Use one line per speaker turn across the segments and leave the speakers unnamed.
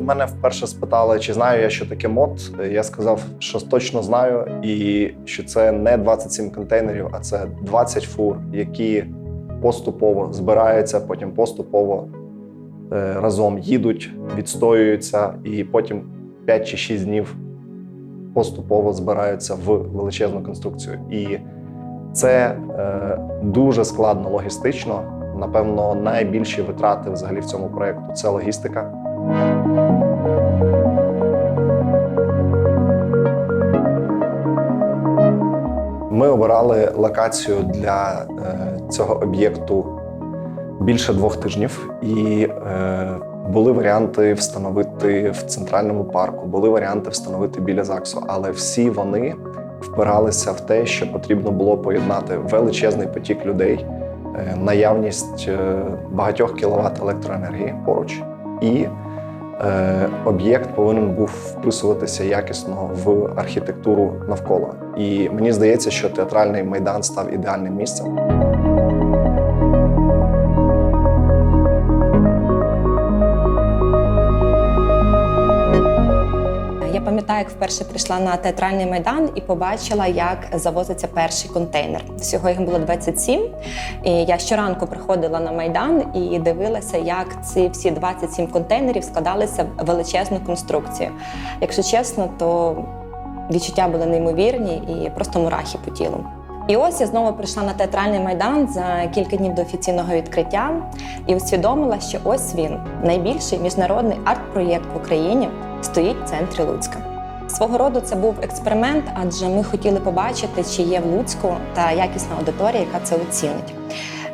в мене вперше спитали, чи знаю я, що таке мод, я сказав, що точно знаю, і що це не 27 контейнерів, а це 20 фур, які поступово збираються, потім поступово е, разом їдуть, відстоюються, і потім 5 чи 6 днів поступово збираються в величезну конструкцію. І це е, дуже складно логістично. Напевно, найбільші витрати взагалі в цьому проєкту це логістика. Ми обирали локацію для е, цього об'єкту більше двох тижнів, і е, були варіанти встановити в центральному парку, були варіанти встановити біля ЗАГСу, але всі вони впиралися в те, що потрібно було поєднати величезний потік людей, е, наявність багатьох кіловат електроенергії поруч, і об'єкт повинен був вписуватися якісно в архітектуру навколо. І мені здається, що театральний майдан став ідеальним місцем.
Пам'ятаю, як вперше прийшла на театральний майдан і побачила, як завозиться перший контейнер. Всього їх було 27. І я щоранку приходила на майдан і дивилася, як ці всі 27 контейнерів складалися в величезну конструкцію. Якщо чесно, то відчуття були неймовірні і просто мурахи по тілу. І ось я знову прийшла на театральний майдан за кілька днів до офіційного відкриття і усвідомила, що ось він найбільший міжнародний арт-проєкт в Україні стоїть в центрі Луцька. Свого роду це був експеримент, адже ми хотіли побачити, чи є в Луцьку та якісна аудиторія, яка це оцінить.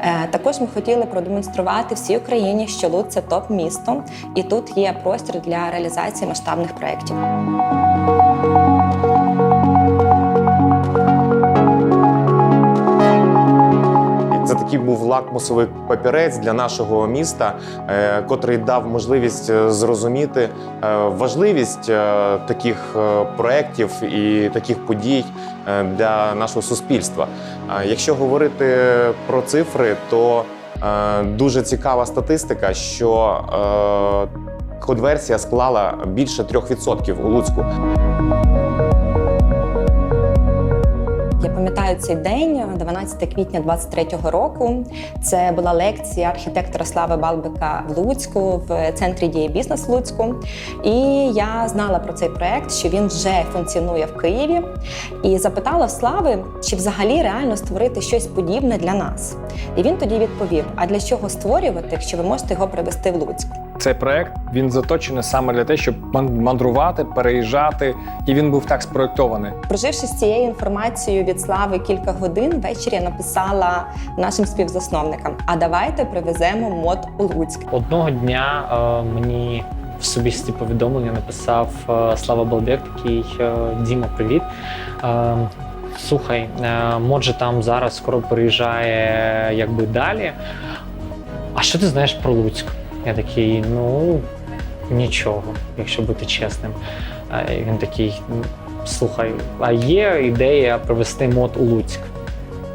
Е, Також ми хотіли продемонструвати всій Україні, що Луць – це топ-місто, і тут є простір для реалізації масштабних проєктів.
Це такий був лакмусовий папірець для нашого міста, е, котрий дав можливість е, зрозуміти е, важливість таких проєктів і таких подій для нашого суспільства. Якщо говорити про цифри, то дуже цікава статистика, що конверсія склала більше 3% у Луцьку.
Я пам'ятаю цей день, 12 квітня 23-го року. Це була лекція архітектора Слави Балбика в Луцьку в центрі дії бізнес Луцьку. І я знала про цей проект, що він вже функціонує в Києві. І запитала Слави, чи взагалі реально створити щось подібне для нас. І він тоді відповів: а для чого створювати, якщо ви можете його привезти в Луцьк?
Цей проект він заточений саме для того, щоб ман- мандрувати, переїжджати, і він був так спроектований.
Проживши з цією інформацією від слави кілька годин, ввечері я написала нашим співзасновникам: а давайте привеземо мод у Луцьк.
Одного дня е, мені в особисті повідомлення написав е, Слава Балбек, такий е, Діма, привіт. Е, слухай, е, може там зараз скоро переїжджає якби далі. А що ти знаєш про Луцьк? Я такий, ну нічого, якщо бути чесним. Е, він такий: «Ну, слухай, а є ідея привезти мод у Луцьк.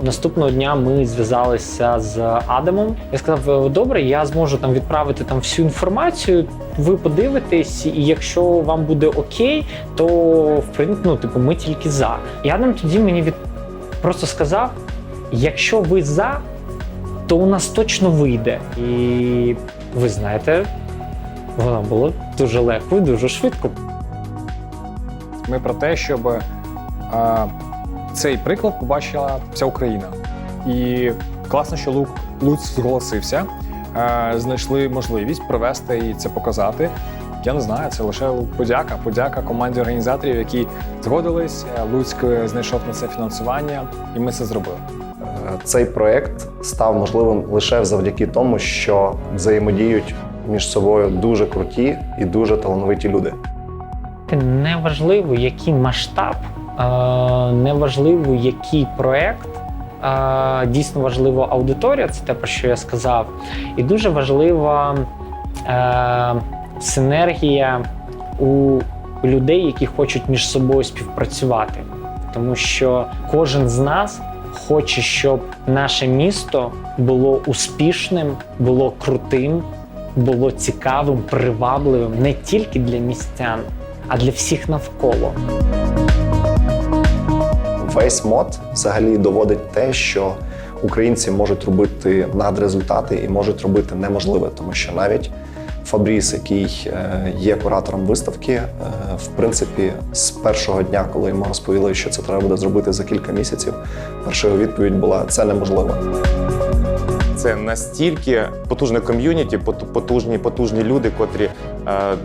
Наступного дня ми зв'язалися з Адамом. Я сказав: добре, я зможу там відправити там всю інформацію. Ви подивитесь, і якщо вам буде окей, то в принципі, ну, типу, ми тільки за. І Адам тоді мені від просто сказав: якщо ви за, то у нас точно вийде. І ви знаєте, воно було дуже легко і дуже швидко.
Ми про те, щоб е, цей приклад побачила вся Україна. І класно, що Лук Луць зголосився, е, знайшли можливість провести і це показати. Я не знаю, це лише подяка. Подяка команді організаторів, які згодились. Е, Луцьк знайшов на це фінансування, і ми це зробили.
Цей проєкт став можливим лише завдяки тому, що взаємодіють між собою дуже круті і дуже талановиті люди.
Неважливо, який масштаб, е, неважливо, який проект. е, Дійсно важлива аудиторія, це те, про що я сказав. І дуже важлива е, синергія у людей, які хочуть між собою співпрацювати. Тому що кожен з нас хоче, щоб наше місто було успішним, було крутим було цікавим, привабливим не тільки для містян, а для всіх навколо.
Весь мод взагалі доводить те, що українці можуть робити надрезультати і можуть робити неможливе, тому що навіть Фабріс, який е, є куратором виставки, е, в принципі, з першого дня, коли йому розповіли, що це треба буде зробити за кілька місяців, перша його відповідь була це неможливо.
Це настільки потужне ком'юніті, потужні, потужні люди, котрі е,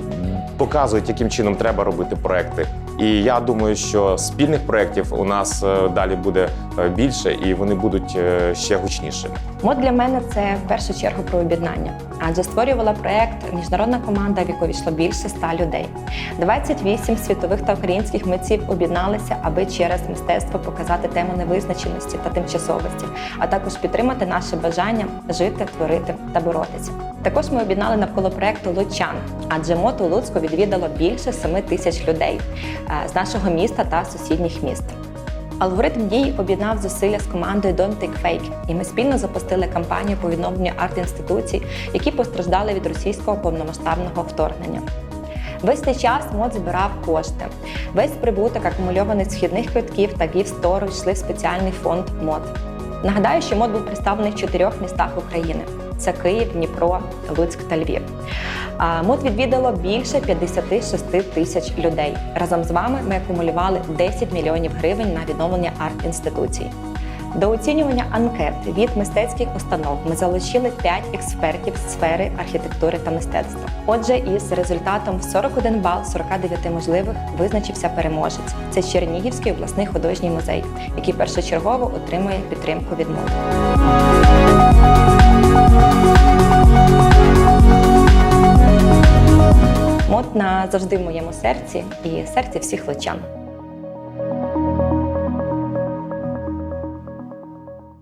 показують, яким чином треба робити проекти. І я думаю, що спільних проєктів у нас е, далі буде більше, і вони будуть ще гучнішими.
Мод для мене це в першу чергу про об'єднання, адже створювала проект міжнародна команда, в яку війшло більше ста людей. 28 світових та українських митців об'єдналися, аби через мистецтво показати тему невизначеності та тимчасовості, а також підтримати наше бажання жити, творити та боротися. Також ми об'єднали навколо проекту Лучан, адже мод у Луцьку відвідало більше 7 тисяч людей е, з нашого міста та сусідніх міст. Алгоритм дій об'єднав зусилля з командою Don't Take Fake, і ми спільно запустили кампанію по відновленню арт-інституцій, які постраждали від російського повномасштабного вторгнення. Весь цей час МОД збирав кошти. Весь прибуток акумульований з вхідних квитків та гіфт-стору йшли в спеціальний фонд МОД. Нагадаю, що МОД був представлений в чотирьох містах України: це Київ, Дніпро, Луцьк та Львів. МОД відвідало більше 56 тисяч людей. Разом з вами ми акумулювали 10 мільйонів гривень на відновлення арт-інституцій. До оцінювання анкет від мистецьких установ ми залучили 5 експертів з сфери архітектури та мистецтва. Отже, із результатом в 41 бал з 49 можливих визначився переможець. Це Чернігівський обласний художній музей, який першочергово отримує підтримку від моди. Мод назавжди в моєму серці і серці всіх лучан.